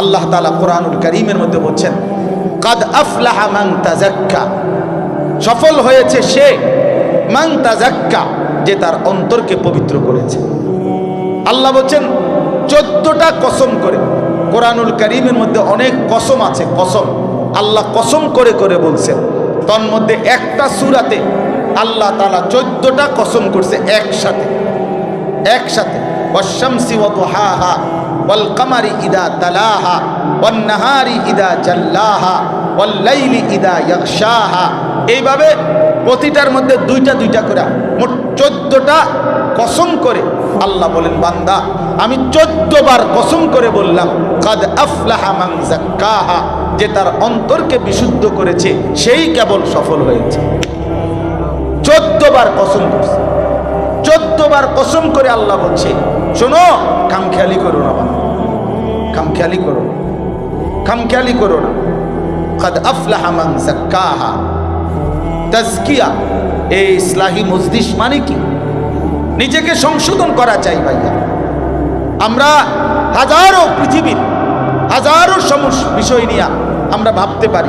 আল্লাহ তালা কোরআনুল করিমের মধ্যে বলছেন, কাদ আফলাহা মান তাজাক্কা সফল হয়েছে সে মান তাজাক্কা যে তার অন্তরকে পবিত্র করেছে। আল্লাহ বলছেন, চোদ্দটা কসম করে। কোরআনুল করিমের মধ্যে অনেক কসম আছে, কসম। আল্লাহ কসম করে করে বলছেন, তন্মধ্যে একটা সুরাতে আল্লাহ তালা চোদ্দটা কসম করছে একসাথে। একসাথে। ওয়াশামসি ওয়া দুহাহা। ওয়াল কামারি ইদা তালাহা, ওয়ান নাহারি ইদা জাল্লাহা, ওয়াল লাইলি ইদা ইয়াগশাহা এইভাবে প্রতিটার মধ্যে দুইটা দুইটা করে, মোট চোদ্দটা কসম করে আল্লাহ বলেন, বান্দা, আমি চোদ্দ বার কসম করে বললাম, কাদ আফলাহা মান জাক্কাহা যে তার অন্তরকে বিশুদ্ধ করেছে, সেই কেবল সফল হয়েছে। চোদ্দ বার কসম করছে। চোদ্দ বার কসম করে আল্লাহ বলছে শোনো খামখেয়ালি করো না বাবা। খামখেয়ালি করো না। খামখেয়ালি করো না। কাদ আফলাহা মান জাক্কাহা তাজকিয়া, এই ইসলাহি মজলিস মানে কি? নিজেকে সংশোধন করা চাই ভাইয়া। আমরা হাজারো পৃথিবীর, হাজারো সমস্যা বিষয় নিয়ে আমরা ভাবতে পারি।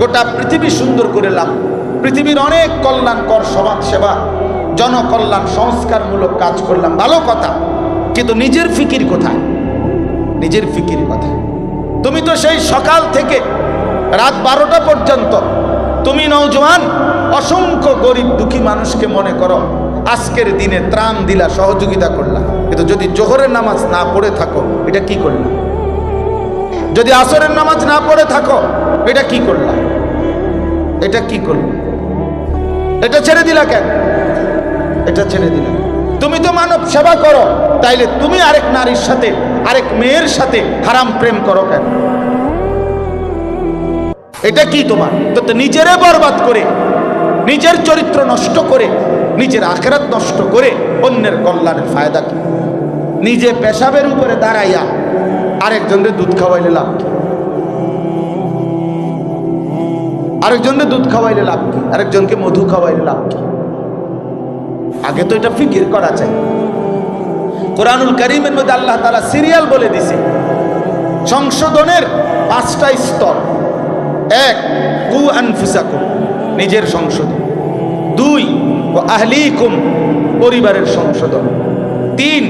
গোটা পৃথিবী সুন্দর করে লাভ। পৃথিবীর অনেক কল্যাণকর সমাজ সেবা জনকল্যাণ সংস্কারমূলক কাজ করলাম। ভালো কথা। কিন্তু নিজের ফিকির কোথায়? নিজের ফিকির কোথায়? তুমি তো সেই সকাল থেকে রাত বারোটা পর্যন্ত তুমি নৌজওয়ান অসংখ্য গরিব দুঃখী মানুষকে মনে করো, আজকের দিনে ত্রাণ দিলা, সহযোগিতা করলা। কিন্তু যদি জোহরের নামাজ না পড়ে থাকো, এটা কি করলা? যদি আসরের নামাজ না পড়ে থাকো, এটা কি করলা? এটা কি করলা? এটা ছেড়ে দিলা কেন? এটা ছেড়ে দিলা তুমি তো মানব সেবা করো, তাইলে তুমি আরেক নারীর সাথে, আরেক মেয়ের সাথে হারাম প্রেম করো কেন? এটা কি তোমার? তো নিজেরে বরবাদ করে, নিজের চরিত্র নষ্ট করে, নিজের আখেরাত নষ্ট করে অন্যের কল্যাণের ফায়দা কি? নিজে পেশাবের উপরে দাঁড়াইয়া আরেকজনের দুধ খাওয়াইলে লাভ কি? আরেকজনের দুধ খাওয়াইলে লাভ কি? আরেকজনকে মধু খাওয়াইলে লাভ কি? আগে তো এটা ফিকির করা চাই। কোরআনুল করিমের মধ্যে আল্লাহ তালা সিরিয়াল বলে দিছে। সংশোধনের পাঁচটা স্তর। এক, কু আনফুসাকুম, নিজের সংশোধন। দুই, ও আহলিকুম, পরিবারের সংশোধন। তিন,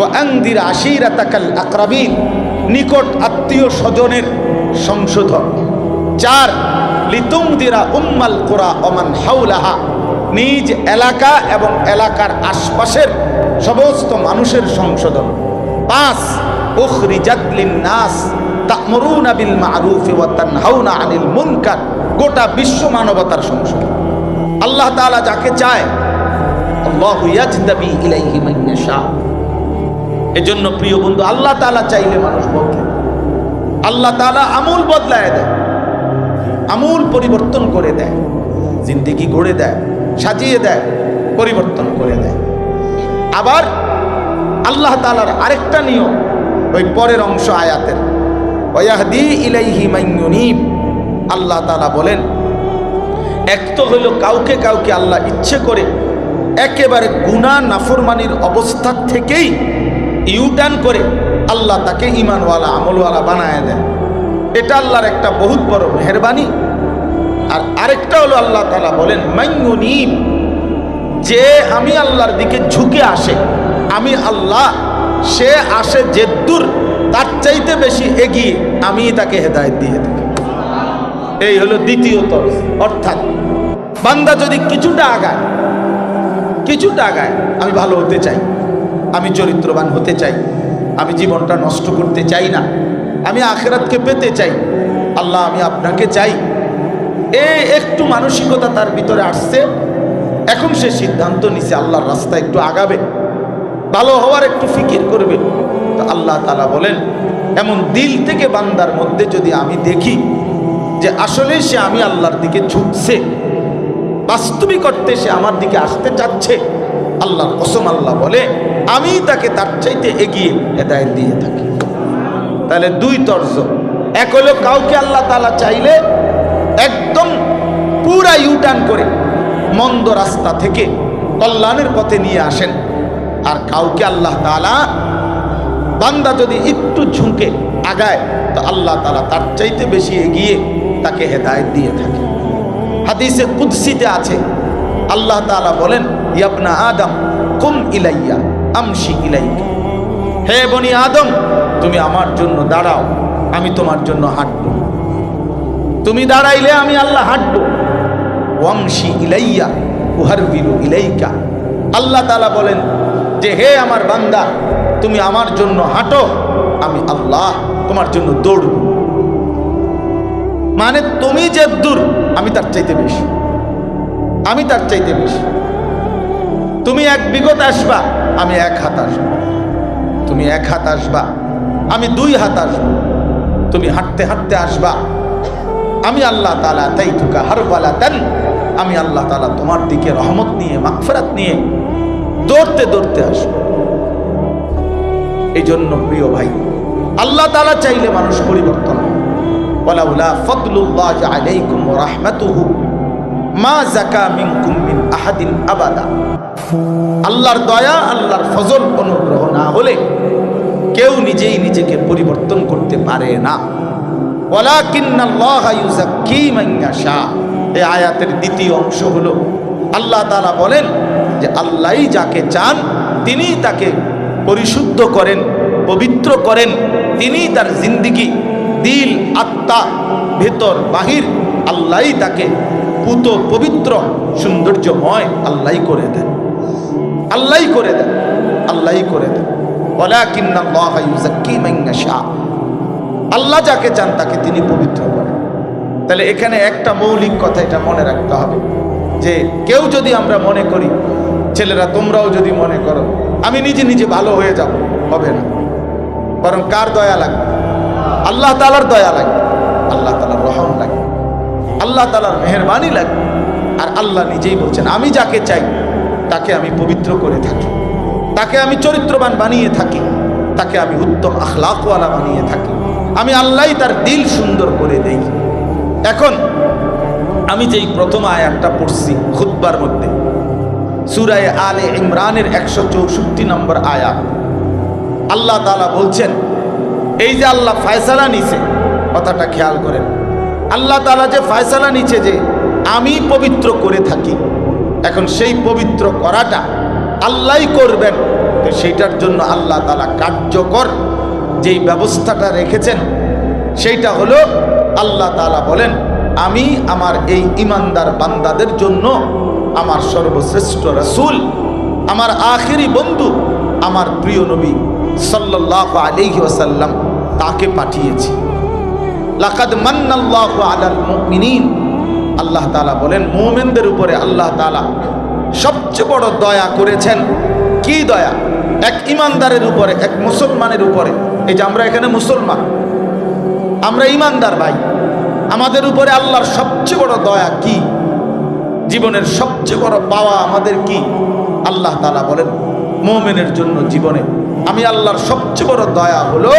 ও আংদির আশিরাতাকাল আকরাবিন, নিকট আত্মীয় স্বজনের সংশোধন। চার, লিতুমদিরা উম্মাল কোরা অমান হাউলাহা নিজ এলাকা এবং এলাকার আশপাশের সমস্ত মানুষের সংশোধন। পাঁচ উখরিজাত লিন-নাস, তা'মুরুনা বিল মা'রুফ ওয়া তানহাউনা আনিল মুনকার, গোটা বিশ্ব মানবতার সংশোধন। আল্লাহ তাআলা যাকে চায়, আল্লাহু ইয়াজতাবি ইলাইহি মান ইয়াশা। এজন্য প্রিয় বন্ধু, আল্লাহ তাআলা চাইলে মানুষ বদলে আল্লাহ তাআলা আমূল বদলায় দেয়। আমূল পরিবর্তন করে দেয়। জিন্দিগি গড়ে দেয়। সাজিয়ে দেয়, পরিবর্তন করে দেয়। আবার আল্লাহ তালার আরেকটা নিয়ম, ওই পরের অংশ আয়াতের। ওয়াহদি ইলাইহি মাইয়ুনিব আল্লাহ তালা বলেন, এক তো হইল কাউকে কাউকে আল্লাহ ইচ্ছে করে একেবারে গুণা নাফরমানির অবস্থা থেকেই ইউটার্ন করে আল্লাহ তাকে ইমানওয়ালা আমলওয়ালা বানায় দেয়। এটা আল্লাহর একটা বহুত বড় মেহরবানি। আর আরেকটা হলো আল্লাহ তালা বলেন মাইয়ুনিব যে আমি আল্লাহর দিকে ঝুঁকে আসে, আমি আল্লাহ, সে আসে জেদ্দুর তার চাইতে বেশি এগিয়ে, আমি তাকে হেদায়ত দিয়ে থাকি। এই হলো দ্বিতীয়ত অর্থাৎ, বান্দা যদি কিছুটা আগায় কিছুটা আগায়, আমি ভালো হতে চাই, আমি চরিত্রবান হতে চাই, আমি জীবনটা নষ্ট করতে চাই না, আমি আখেরাতকে পেতে চাই, আল্লাহ, আমি আপনাকে চাই এ একটু মানসিকতা তার ভিতরে আসছে। এখন সে সিদ্ধান্ত নিছে, আল্লাহর রাস্তা একটু আগাবে। ভালো হওয়ার একটু ফিকির করবে। তো আল্লাহ তালা বলেন, এমন দিল থেকে বান্দার মধ্যে যদি আমি দেখি যে আসলে সে আমি আল্লাহর দিকে ঝুঁকছে, বাস্তবিক অর্থে সে আমার দিকে আসতে চাচ্ছে, আল্লাহর কসম আল্লাহ বলে, আমি তাকে তার চাইতে এগিয়ে হেদায়ত দিয়ে থাকি। তাহলে দুই তর্জ। এক হলো কাউকে আল্লাহ তালা চাইলে একদম পুরা ইউটার্ন করে মন্দ রাস্তা থেকে কল্যাণের পথে নিয়ে আসেন। আর কাউকে আল্লাহ তালা বান্দা যদি একটু ঝুঁকে আগায়, তো আল্লাহ তালা তার চাইতে বেশি এগিয়ে তাকে হেদায়ত দিয়ে থাকে। হাদিসে কুদ্সিতে আছে, আল্লাহ তাআলা বলেন ইয়াবনা আদম, কুম ইলাইয়া, আমশি ইলাইকা। হে বনি আদম, তুমি আমার জন্য দাঁড়াও, আমি তোমার জন্য হাঁটব। তুমি দাঁড়াইলে আমি আল্লাহ হাঁটব। ওয়ামশি ইলাইয়া উহারবিলু ইলাইকা। আল্লাহ তালা বলেন যে, হে আমার বান্দা, তুমি আমার জন্য হাঁটো, আমি আল্লাহ তোমার জন্য দৌড়ব। মানে তুমি যে দূর, আমি তার চাইতে বেশি। আমি তার চাইতে বেশি। তুমি এক বিগত আসবা, আমি এক হাত আসব। তুমি এক হাত আসবা, আমি দুই হাত আসব। তুমি হাঁটতে হাঁটতে আসবা আমি আল্লাহ তালা তাই তুকা হারবালা দেন আমি আল্লাহ তালা তোমার দিকে রহমত নিয়ে মাকফেরাত নিয়ে দৌড়তে দৌড়তে আসব। এই জন্য প্রিয় ভাই, আল্লাহ তালা চাইলে মানুষ পরিবর্তন আলাইকুম মা আহাদিন আল্লাহর দয়া, আল্লাহর অনুগ্রহ না হলে কেউ নিজেই নিজেকে পরিবর্তন করতে পারে না। আয়াতের দ্বিতীয় অংশ হলো, আল্লাহ তাআলা বলেন যে আল্লাহই যাকে চান, তিনি তাকে পরিশুদ্ধ করেন, পবিত্র করেন। তিনি তার জিন্দিগি, দিল, আত্মা, ভেতর, বাহির আল্লাহই তাকে পুত, পবিত্র, সৌন্দর্যময় আল্লাহই করে দেন। আল্লাহই করে দেন আল্লাহই করে দেন। মান ইয়াশা। আল্লাহ যাকে চান তাকে তিনি পবিত্র করেন। তাহলে এখানে একটা মৌলিক কথা এটা মনে রাখতে হবে, যে কেউ যদি আমরা মনে করি, ছেলেরা, তোমরাও যদি মনে করো, আমি নিজে নিজে ভালো হয়ে যাব হবে না। বরং কার দয়া লাগবে? আল্লাহ তালার দয়া লাগবে, আল্লাহ তালার রহম লাগবে, আল্লাহ তালার মেহরবানি লাগবে। আর আল্লাহ নিজেই বলছেন, আমি যাকে চাই, তাকে আমি পবিত্র করে থাকি, তাকে আমি চরিত্রবান বানিয়ে থাকি, তাকে আমি উত্তম আখলাকওয়ালা বানিয়ে থাকি আমি আল্লাহ তার দিল সুন্দর করে দেই। এখন আমি যেই প্রথম আয়াতটা পড়ছি খুদ্বার মধ্যে, সুরায় আলে ইমরানের একশো চৌষট্টি নম্বর আয়াত, আল্লাহ তালা বলছেন, এই যে আল্লাহ ফায়সালা নিছে, কথাটা খেয়াল করেন, আল্লাহ তালা যে ফায়সালা নিছে যে আমি পবিত্র করে থাকি, এখন সেই পবিত্র করাটা আল্লাহই করবেন, তো সেইটার জন্য আল্লাহ তালা কার্যকর যেই ব্যবস্থাটা রেখেছেন, সেইটা হলো আল্লাহ তালা বলেন, আমি আমার এই ইমানদার বান্দাদের জন্য আমার সর্বশ্রেষ্ঠ রসুল, আমার আখেরি বন্ধু, আমার প্রিয় নবী সাল্লাহ আলিহি ওসাল্লাম তাকে পাঠিয়েছি। লাকাদ মান্নাল্লাহ আলাল মুমিনিন। আল্লাহ তালা বলেন, মোমেনদের উপরে আল্লাহ তাআলা সবচেয়ে বড় দয়া করেছেন। কি দয়া? এক ইমানদারের উপরে, এক মুসলমানের উপরে। এই যে আমরা এখানে মুসলমান, আমরা ইমানদার ভাই, আমাদের উপরে আল্লাহর সবচেয়ে বড় দয়া কি? জীবনের সবচেয়ে বড় পাওয়া আমাদের কি? আল্লাহ তালা বলেন, মোমেনের জন্য জীবনে আমি আল্লাহর সবচেয়ে বড় দয়া হলো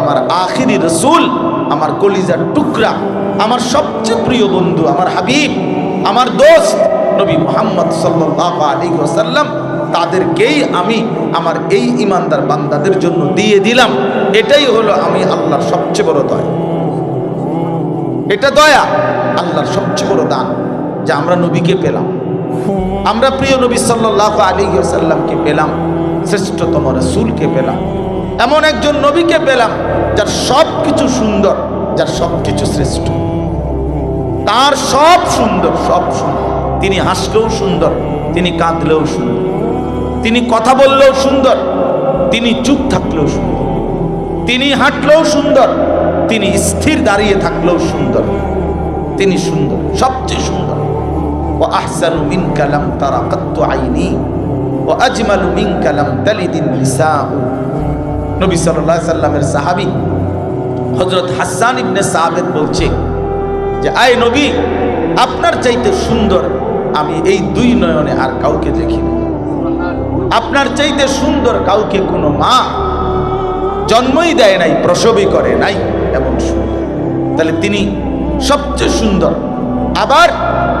আমার আখিরি রসুল, আমার কলিজার টুকরা, আমার সবচেয়ে প্রিয় বন্ধু, আমার হাবিব, আমার দোস্ত নবী মোহাম্মদ সাল্লাহ আলী ওসাল্লাম তাদেরকেই আমি আমার এই ইমানদার বান্দাদের জন্য দিয়ে দিলাম। এটাই হলো আমি আল্লাহর সবচেয়ে বড় দয়া। এটা দয়া আল্লাহর সবচেয়ে বড় দান যে আমরা নবীকে পেলাম। আমরা প্রিয় নবী সাল্লাহ আলী সাল্লামকে পেলাম, শ্রেষ্ঠতম রসুলকে পেলাম, এমন একজন নবীকে পেলাম যার সব কিছু সুন্দর, যার সব কিছু শ্রেষ্ঠ। তার সব সুন্দর সব সুন্দর। তিনি হাসলেও সুন্দর, তিনি কাঁদলেও সুন্দর। তিনি কথা বললেও সুন্দর, তিনি চুপ থাকলেও সুন্দর, তিনি হাঁটলেও সুন্দর, তিনি স্থির দাঁড়িয়ে থাকলেও সুন্দর, তিনি সুন্দর, সবচেয়ে সুন্দর। ও আহসানু মিন কালাম তারা কত্ত আইনি ও আজমালু মিন কালাম তালিদিন নবী সাল্লাল্লাহু সাল্লামের সাহাবী হযরত হাসান ইবনে সাহাবেদ বলছে যে, আয় নবী, আপনার চাইতে সুন্দর আমি এই দুই নয়নে আর কাউকে দেখিনি। আপনার চাইতে সুন্দর কাউকে কোনো মা জন্মই দেয় নাই, প্রসবই করে নাই এমন সুন্দর। তাহলে তিনি সবচেয়ে সুন্দর। আবার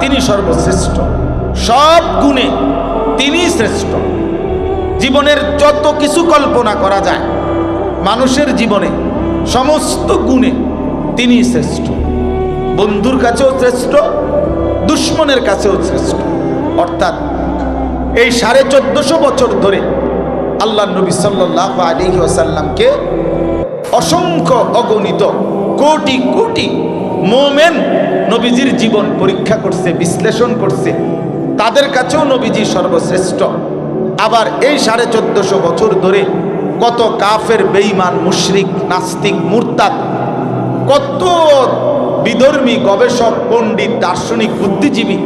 তিনি সর্বশ্রেষ্ঠ। সব গুণে তিনি শ্রেষ্ঠ। জীবনের যত কিছু কল্পনা করা যায়, মানুষের জীবনে সমস্ত গুণে তিনি শ্রেষ্ঠ। বন্ধুর কাছেও শ্রেষ্ঠ, দুশ্মনের কাছেও শ্রেষ্ঠ। অর্থাৎ এই সাড়ে চোদ্দশো বছর ধরে আল্লাহ নবী সাল্লাহ আলী ওসাল্লামকে অসংখ্য অগণিত কোটি কোটি মোমেন নবীজির জীবন পরীক্ষা করছে, বিশ্লেষণ করছে। তাদের কাছেও নবীজি সর্বশ্রেষ্ঠ। আবার এই সাড়ে চোদ্দশো বছর ধরে কত কাফের, বেঈমান, মুশরিক, নাস্তিক, মুরতাদ, কত বিধর্মী, গবেষক, পণ্ডিত, দার্শনিক, বুদ্ধিজীবী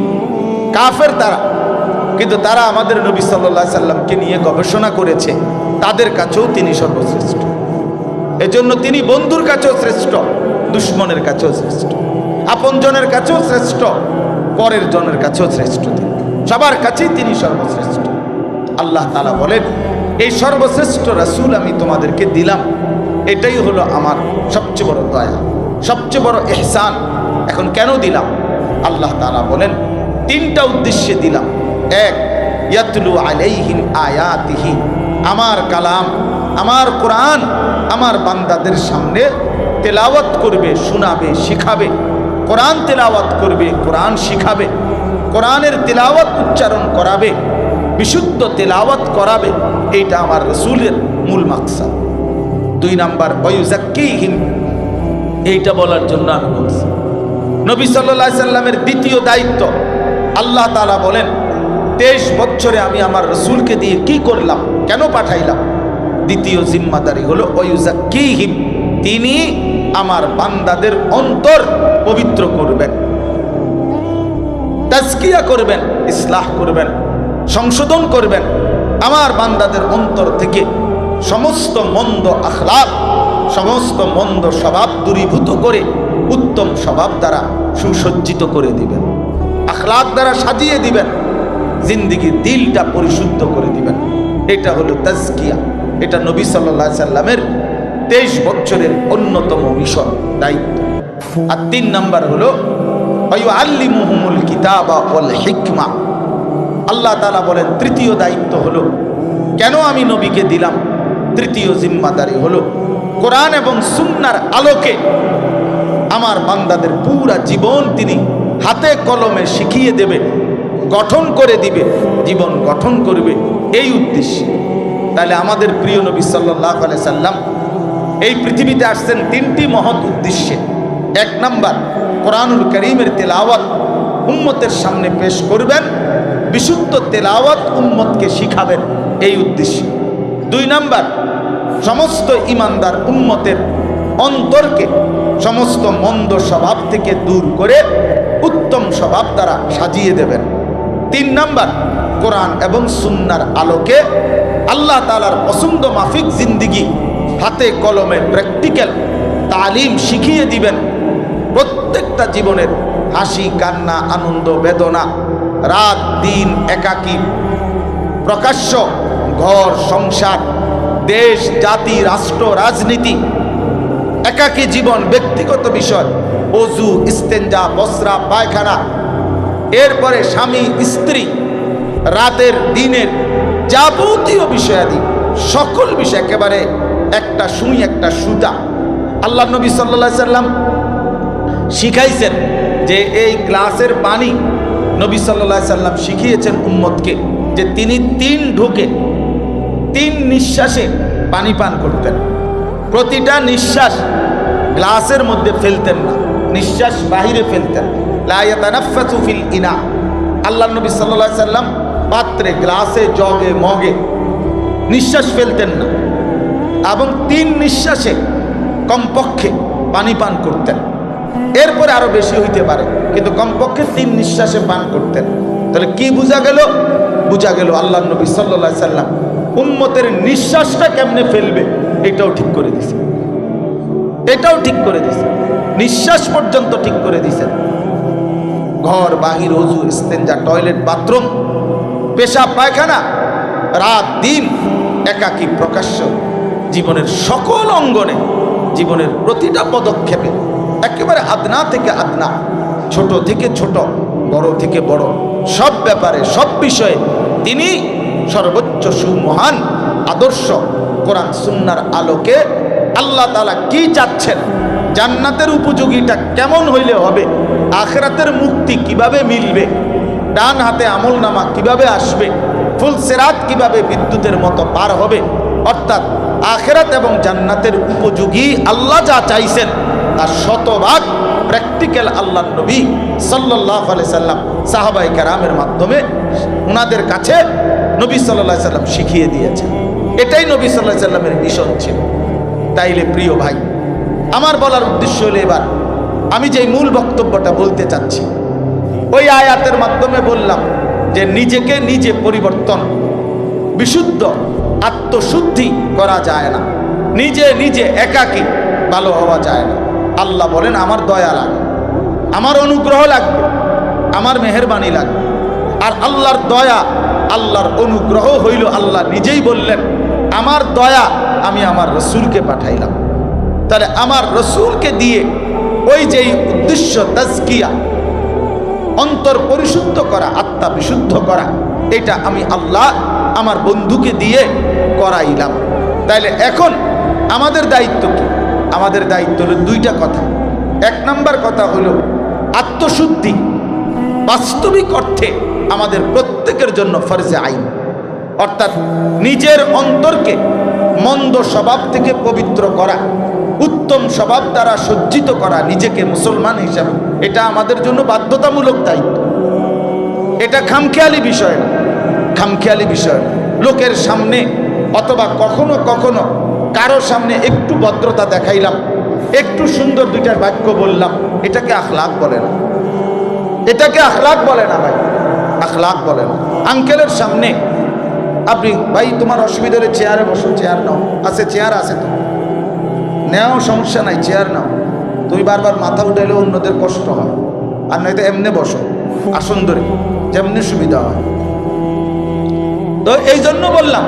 কাফের তারা কিন্তু তারা আমাদের নবী সাল্লাহ সাল্লামকে নিয়ে গবেষণা করেছে। তাদের কাছেও তিনি সর্বশ্রেষ্ঠ। এজন্য তিনি বন্ধুর কাছেও শ্রেষ্ঠ, দুশ্মনের কাছেও শ্রেষ্ঠ, আপনজনের কাছেও শ্রেষ্ঠ, পরের জনের কাছেও শ্রেষ্ঠ তিনি। সবার কাছেই তিনি সর্বশ্রেষ্ঠ। আল্লাহ তালা বলেন, এই সর্বশ্রেষ্ঠ রাসূল আমি তোমাদেরকে দিলাম। এটাই হলো আমার সবচেয়ে বড় দয়া, সবচেয়ে বড় এহসান এখন কেন দিলাম? আল্লাহ তালা বলেন, তিনটা উদ্দেশ্যে দিলাম। এক, ইয়াতলু আলাইহিম আয়াতিহি। আমার কালাম, আমার কোরআন আমার বান্দাদের সামনে তেলাওয়াত করবে, শোনাবে, শিখাবে। কোরআন তেলাওয়াত করবে, কোরআন শিখাবে। কোরআনের তেলাওয়াত উচ্চারণ করাবে, বিশুদ্ধ তেলাওয়াত করাবে, এইটা আমার রসুলের মূল মাকসাদ। দুই নাম্বার ওয়ুজাক্কিহিম এইটা বলার জন্য আমি বলছি। নবী সাল্লাহ সাল্লামের দ্বিতীয় দায়িত্ব, আল্লাহ তালা বলেন তেইশ বছরে আমি আমার রসুলকে দিয়ে কি করলাম? কেন পাঠাইলাম? দ্বিতীয় জিম্মাদারি হলো ওয়ুজাক্কিহিম তিনি আমার বান্দাদের অন্তর পবিত্র করবেন, তাজকিয়া করবেন, ইসলাহ করবেন, সংশোধন করবেন। আমার বান্দাদের অন্তর থেকে সমস্ত মন্দ আখলাক, সমস্ত মন্দ স্বভাব দূরীভূত করে উত্তম স্বভাব দ্বারা সুসজ্জিত করে দিবেন। আখলাক দ্বারা সাজিয়ে দিবেন। জিন্দিগির দিলটা পরিশুদ্ধ করে দিবেন। এটা হলো তাজকিয়া। এটা নবী সাল্লাহ সাল্লামের তেইশ বছরের অন্যতম মিশন, দায়িত্ব। আর তিন নাম্বার হলো আল্লিমুহুমুল কিতাবা ওয়াল হিকমা। আল্লাহ তালা বলেন, তৃতীয় দায়িত্ব হলো, কেন আমি নবীকে দিলাম? তৃতীয় জিম্মাদারি হলো, কোরআন এবং সুন্নার আলোকে আমার বান্দাদের পুরা জীবন তিনি হাতে কলমে শিখিয়ে দেবে গঠন করে দিবে, জীবন গঠন করবে, এই উদ্দেশ্যে। তাহলে আমাদের প্রিয় নবী সাল্লাহ সাল্লাম এই পৃথিবীতে আসছেন তিনটি মহৎ উদ্দেশ্যে। এক নাম্বার, কোরআনুল করিমের তেলাওয়াত উম্মতের সামনে পেশ করবেন, বিশুদ্ধ তেলাওয়াত উম্মতকে শিখাবেন, এই উদ্দেশ্যে। দুই নাম্বার, সমস্ত ইমানদার উম্মতের অন্তরকে সমস্ত মন্দ স্বভাব থেকে দূর করে উত্তম স্বভাব দ্বারা সাজিয়ে দেবেন। তিন নাম্বার, কোরআন এবং সুন্নার আলোকে আল্লাহ তালার পছন্দ মাফিক জিন্দিগি হাতে কলমে প্র্যাকটিক্যাল তালিম শিখিয়ে দিবেন। প্রত্যেকটা জীবনের হাসি, কান্না, আনন্দ, বেদনা, রাত, দিন, একাকী, প্রকাশ্য ঘর, সংসার, দেশ, জাতি, রাষ্ট্র, রাজনীতি, একাকী জীবন, ব্যক্তিগত বিষয়, অজু, ইস্তেঞ্জা, বসরা, পায়খানা এরপরে স্বামী, স্ত্রী, রাতের, দিনের যাবতীয় বিষয়াদি, সকল বিষয় একেবারে একটা সুই, একটা সুতা আল্লাহ নবী সাল্লা সাল্লাম শিখাইছেন যে এই গ্লাসের পানি নবী সাল্লা সাল্লাম শিখিয়েছেন উম্মতকে যে তিনি তিন ঢুকে, তিন নিঃশ্বাসে পানি পান করতেন। প্রতিটা নিঃশ্বাস গ্লাসের মধ্যে ফেলতেন না, নিঃশ্বাস বাহিরে ফেলতেন। আল্লাহ নবী সাল্লা সাল্লাম পাত্রে, গ্লাসে, জগে, মগে নিঃশ্বাস ফেলতেন না এবং তিন নিঃশ্বাসে কমপক্ষে পানি পান করতেন। এরপরে আরও বেশি হইতে পারে, কিন্তু কমপক্ষে তিন নিঃশ্বাসে পান করতেন। তাহলে কি বোঝা গেল? বোঝা গেল আল্লাহ নবী সাল্লা সাল্লাম উম্মতের নিঃশ্বাসটা কেমনে ফেলবে? এটাও ঠিক করে দিছে। এটাও ঠিক করে দিছে। নিঃশ্বাস পর্যন্ত ঠিক করে দিছেন ঘর, বাহির অজু ইস্তেঞ্জা, টয়লেট, বাথরুম পেশা পায়খানা, রাত, দিন, একাকী, প্রকাশ্য জীবনের সকল অঙ্গনে জীবনের প্রতিটা পদক্ষেপে একেবারে আদনা থেকে আদনা, ছোট থেকে ছোট, বড় থেকে বড়, সব ব্যাপারে, সব বিষয়ে তিনি সর্বোচ্চ সুমহান, আদর্শ কোরআন সুন্নার আলোকে আল্লাহ তালা কি চাচ্ছেন, জান্নাতের উপযোগীটা কেমন হইলে হবে আখেরাতের মুক্তি কীভাবে মিলবে? ডান হাতে আমল নামা কীভাবে আসবে? ফুল সেরাত কীভাবে বিদ্যুতের মতো পার হবে? অর্থাৎ আখেরাত এবং জান্নাতের উপযোগী আল্লাহ যা চাইছেন তার শতভাগ প্র্যাকটিক্যাল আল্লাহ নবী সাল্লাহ আলি সাল্লাম সাহাবাই কারামের মাধ্যমে ওনাদের কাছে নবী সাল্লাহ সাল্লাম শিখিয়ে দিয়েছেন। এটাই নবী সাল্লাহ সাল্লামের মিশন ছিল। তাইলে প্রিয় ভাই, আমার বলার উদ্দেশ্য হলো এবার আমি যে মূল বক্তব্যটা বলতে চাচ্ছি, ওই আয়াতের মাধ্যমে বললাম যে নিজেকে নিজে পরিবর্তন, বিশুদ্ধ, আত্মশুদ্ধি করা যায় না। নিজে নিজে একাকী ভালো হওয়া যায় না। আল্লাহ বলেন, আমার দয়া লাগে আমার অনুগ্রহ লাগবে, আমার মেহরবানি লাগবে। আর আল্লাহর দয়া, আল্লাহর অনুগ্রহ হইল আল্লাহ নিজেই বললেন, আমার দয়া আমি আমার রসুলকে পাঠাইলাম। তাহলে আমার রসুলকে দিয়ে ওই যেই উদ্দেশ্য তাজকিয়া, অন্তর পরিশুদ্ধ করা, আত্মা বিশুদ্ধ করা, এটা আমি আল্লাহ আমার বন্ধুকে দিয়ে করাইলাম। তাইলে এখন আমাদের দায়িত্ব কি? আমাদের দায়িত্ব হলো দুইটা কথা। এক নাম্বার কথা হলো আত্মশুদ্ধি বাস্তবিক অর্থে আমাদের প্রত্যেকের জন্য ফরজে আইন। অর্থাৎ নিজের অন্তরকে মন্দ স্বভাব থেকে পবিত্র করা উত্তম স্বভাব দ্বারা সজ্জিত করা নিজেকে মুসলমান হিসাবে। এটা আমাদের জন্য বাধ্যতামূলক দায়িত্ব। এটা খামখেয়ালি বিষয় না। খামখেয়ালি বিষয় লোকের সামনে অথবা কখনো কখনো কারও সামনে একটু ভদ্রতা দেখাইলাম, একটু সুন্দর দুইটার বাক্য বললাম, এটাকে আখলাক বলে না। এটাকে আখলাক বলে না ভাই। আখলাক বলে না। আঙ্কেলের সামনে, আপনি ভাই, তোমার অসুবিধা হলে চেয়ারে বসো চেয়ার নাও। আছে চেয়ার আছে তো। নেও, সমস্যা নাই চেয়ার নাও। তুমি বারবার মাথা উঠাইলে অন্যদের কষ্ট হয়। আর নয়তো এমনি বসো, আসন ধরে, যেমনি সুবিধা হয়। তো এই জন্য বললাম,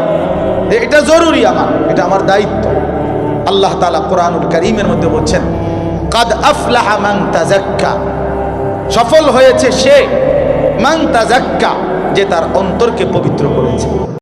যে এটা জরুরি আমার, এটা আমার দায়িত্ব। আল্লাহ তালা কোরআনুল করিমের মধ্যে বলছেন, কাদ আফলাহা মান তাজাক্কা সফল হয়েছে সে মাং তাজাক্কা যে তার অন্তরকে পবিত্র করেছে।